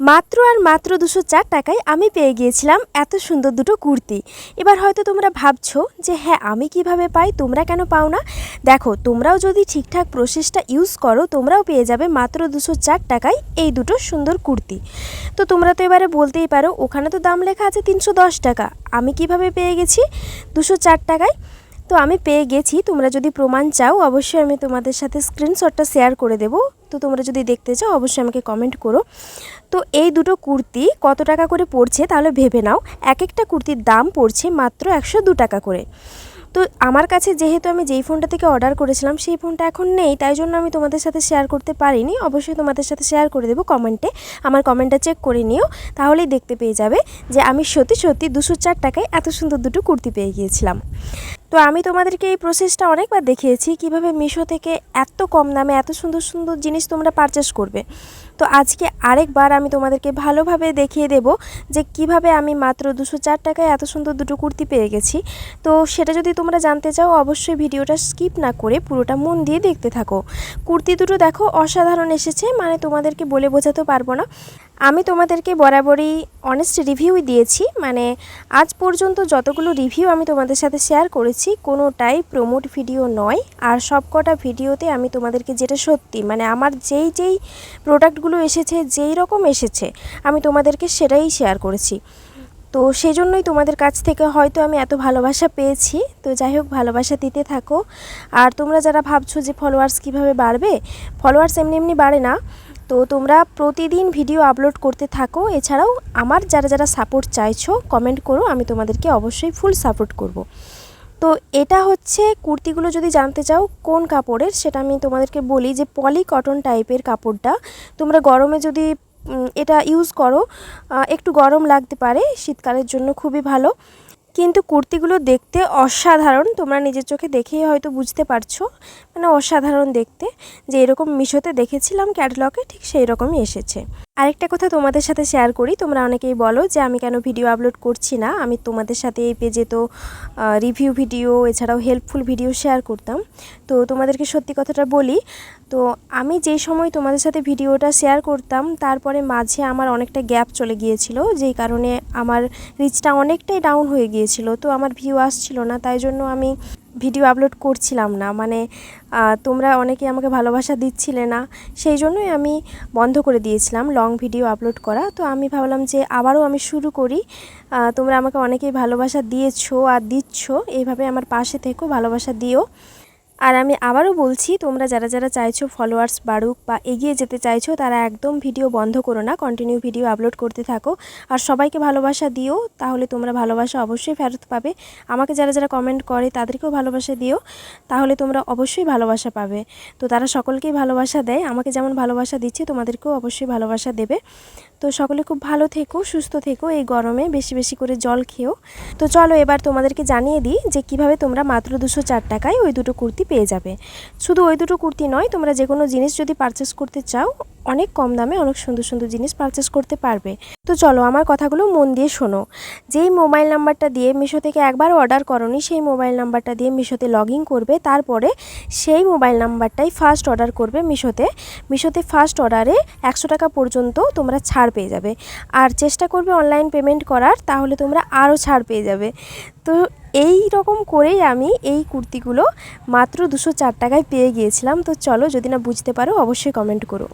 মাত্র আর মাত্র দুশো চার টাকায় আমি পেয়ে গিয়েছিলাম এত সুন্দর দুটো কুর্তি। এবার হয়তো তোমরা ভাবছ যে হ্যাঁ আমি কীভাবে পাই, তোমরা কেন পাও না? দেখো, তোমরাও যদি ঠিকঠাক প্রসেসটা ইউজ করো, তোমরাও পেয়ে যাবে মাত্র দুশো চার টাকায় এই দুটো সুন্দর কুর্তি। তো তোমরা তো এবারে বলতেই পারো, ওখানে তো দাম লেখা আছে তিনশো দশ টাকা। আমি কীভাবে পেয়ে গেছি? দুশো চার টাকায়। তো আমি পেয়ে গেছি। তোমরা যদি প্রমাণ চাও, অবশ্যই আমি তোমাদের সাথে স্ক্রিনশটটা শেয়ার করে দেবো। তো তোমরা যদি দেখতে চাও, অবশ্যই আমাকে কমেন্ট করো। তো এই দুটো কুর্তি কত টাকা করে পড়ছে তাহলে ভেবে নাও। এক একটা কুর্তির দাম পড়ছে মাত্র একশো দু টাকা করে। তো আমার কাছে যেহেতু আমি যেই ফোনটা থেকে অর্ডার করেছিলাম, সেই ফোনটা এখন নেই, তাই জন্য আমি তোমাদের সাথে শেয়ার করতে পারিনি। অবশ্যই তোমাদের সাথে শেয়ার করে দেবো কমেন্টে আমার কমেন্টটা চেক করে নিও, তাহলেই দেখতে পেয়ে যাবে যে আমি সত্যি সত্যি দুশো চার টাকায় এত সুন্দর দুটো কুর্তি পেয়ে গিয়েছিলাম। তো আমি তোমাদেরকে এই প্রসেসটা অনেকবার দেখিয়েছি, কীভাবে মিশো থেকে এত কম দামে এত সুন্দর সুন্দর জিনিস তোমরা পারচেস করবে। তো আজকে আরেকবার আমি তোমাদেরকে ভালোভাবে দেখিয়ে দেব যে কীভাবে আমি মাত্র দুশো চার টাকায় এত সুন্দর দুটো কুর্তি পেয়ে গেছি। তো সেটা যদি তোমরা জানতে চাও, অবশ্যই ভিডিওটা স্কিপ না করে পুরোটা মন দিয়ে দেখতে থাকো। কুর্তি দুটো দেখো, অসাধারণ এসেছে মানে তোমাদেরকে বলে বোঝাতে পারব না। আমি তোমাদেরকে বরাবরই অনেস্ট রিভিউই দিয়েছি মানে আজ পর্যন্ত যতগুলো রিভিউ আমি তোমাদের সাথে শেয়ার করেছি, কোনোটাই প্রমোট ভিডিও নয়। আর সবকটা ভিডিওতে আমি তোমাদেরকে যেটা সত্যি মানে আমার যেই যেই প্রোডাক্টগুলো এসেছে, যেই রকম এসেছে, আমি তোমাদেরকে সেটাই শেয়ার করেছি। তো সেই জন্যই তোমাদের কাছ থেকে হয়তো আমি এত ভালোবাসা পেয়েছি। তো যাই হোক, ভালোবাসা দিতে থাকো। আর তোমরা যারা ভাবছ যে ফলোয়ার্স কীভাবে বাড়বে ফলোয়ার্স এমনি এমনি বাড়ে না। তো তোমরা প্রতিদিন ভিডিও আপলোড করতে থাকো। এছাড়াও আমার যারা যারা সাপোর্ট চাইছো কমেন্ট করো, আমি তোমাদেরকে অবশ্যই ফুল সাপোর্ট করব। তো এটা হচ্ছে কুর্তিগুলো যদি জানতে চাও, কোন কাপড়ের, সেটা আমি তোমাদেরকে বলি যে পলি কটন টাইপের কাপড়টা। তোমরা গরমে যদি এটা ইউজ করো একটু গরম লাগতে পারে, শীতকালের জন্য খুবই ভালো। কিন্তু কুর্তিগুলো দেখতে অসাধারণ। তোমরা নিজের চোখে দেখেই হয়তো বুঝতে পারছ মানে অসাধারণ দেখতে। যে এরকম মিশোতে দেখেছিলাম ক্যাটলগে, ঠিক সেই রকমই এসেছে। আরেকটা কথা তোমাদের সাথে শেয়ার করি, তোমরা অনেকেই বলো যে আমি কেন ভিডিও আপলোড করছি না? আমি তোমাদের সাথে এই পেজে তো রিভিউ ভিডিও এছাড়াও হেল্পফুল ভিডিও শেয়ার করতাম। তো তোমাদেরকে সত্যি কথাটা বলি তো আমি যেই সময় তোমাদের সাথে ভিডিওটা শেয়ার করতাম, তারপরে মাঝে আমার অনেকটা গ্যাপ চলে গিয়েছিল, যেই কারণে আমার রিচটা অনেকটাই ডাউন হয়ে গিয়েছিল, তো আমার ভিউ আসছিল না, তাই জন্য আমি ভিডিও আপলোড করছিলাম না। মানে তোমরা অনেকে আমাকে ভালোবাসা দিচ্ছিলে না, সেই জন্যই আমি বন্ধ করে দিয়েছিলাম লং ভিডিও আপলোড করা। তো আমি ভাবলাম যে আবারও আমি শুরু করি তোমরা আমাকে অনেকেই ভালোবাসা দিয়েছ আর দিচ্ছ, এইভাবে আমার পাশে থেকো, ভালোবাসা দিও। আর আমি আবারও বলছি, তোমরা যারা যারা চাইছো ফলোয়ার্স বাড়ুক বা এগিয়ে যেতে চাইছো, তারা একদম ভিডিও বন্ধ করো না কন্টিনিউ ভিডিও আপলোড করতে থাকো। আর সবাইকে ভালোবাসা দিও, তাহলে তোমরা ভালোবাসা অবশ্যই ফেরত পাবে। আমাকে যারা যারা কমেন্ট করে, তাদেরকেও ভালোবাসা দিও, তাহলে তোমরা অবশ্যই ভালোবাসা পাবে। তো তারা সকলকেই ভালোবাসা দেয়, আমাকে যেমন ভালোবাসা দিচ্ছে, তোমাদেরকেও অবশ্যই ভালোবাসা দেবে। তো সকলে খুব ভালো থেকো, সুস্থ থেকো, এই গরমে বেশি বেশি করে জল খেও। তো চলো এবার তোমাদেরকে জানিয়ে দিই যে কীভাবে তোমরা মাত্র দুশো চার টাকায় ওই দুটো কুর্তি পেয়ে যাবে। শুধু ওই দুটো কুর্তি নয়, তোমরা যে কোনো জিনিস যদি পারচেস করতে চাও অনেক কম দামে অনেক সুন্দর সুন্দর জিনিস পারচেস করতে পারবে। তো চলো আমার কথাগুলো মন দিয়ে শোনো। যেই মোবাইল নাম্বারটা দিয়ে মিশো থেকে একবার অর্ডার করনি, সেই মোবাইল নাম্বারটা দিয়ে মিশোতে লগ ইন করবে, তারপরে সেই মোবাইল নাম্বারটাই ফার্স্ট অর্ডার করবে মিশোতে মিশোতে ফার্স্ট অর্ডারে একশো টাকা পর্যন্ত তোমরা ছাড় পেয়ে যাবে। আর চেষ্টা করবে অনলাইন পেমেন্ট করার, তাহলে তোমরা আরও ছাড় পেয়ে যাবে। তো এই রকম করেই আমি এই কুর্তিগুলো মাত্র দুশো চার টাকায় পেয়ে গিয়েছিলাম। তো চলো যদি না বুঝতে পারো, অবশ্যই কমেন্ট করো।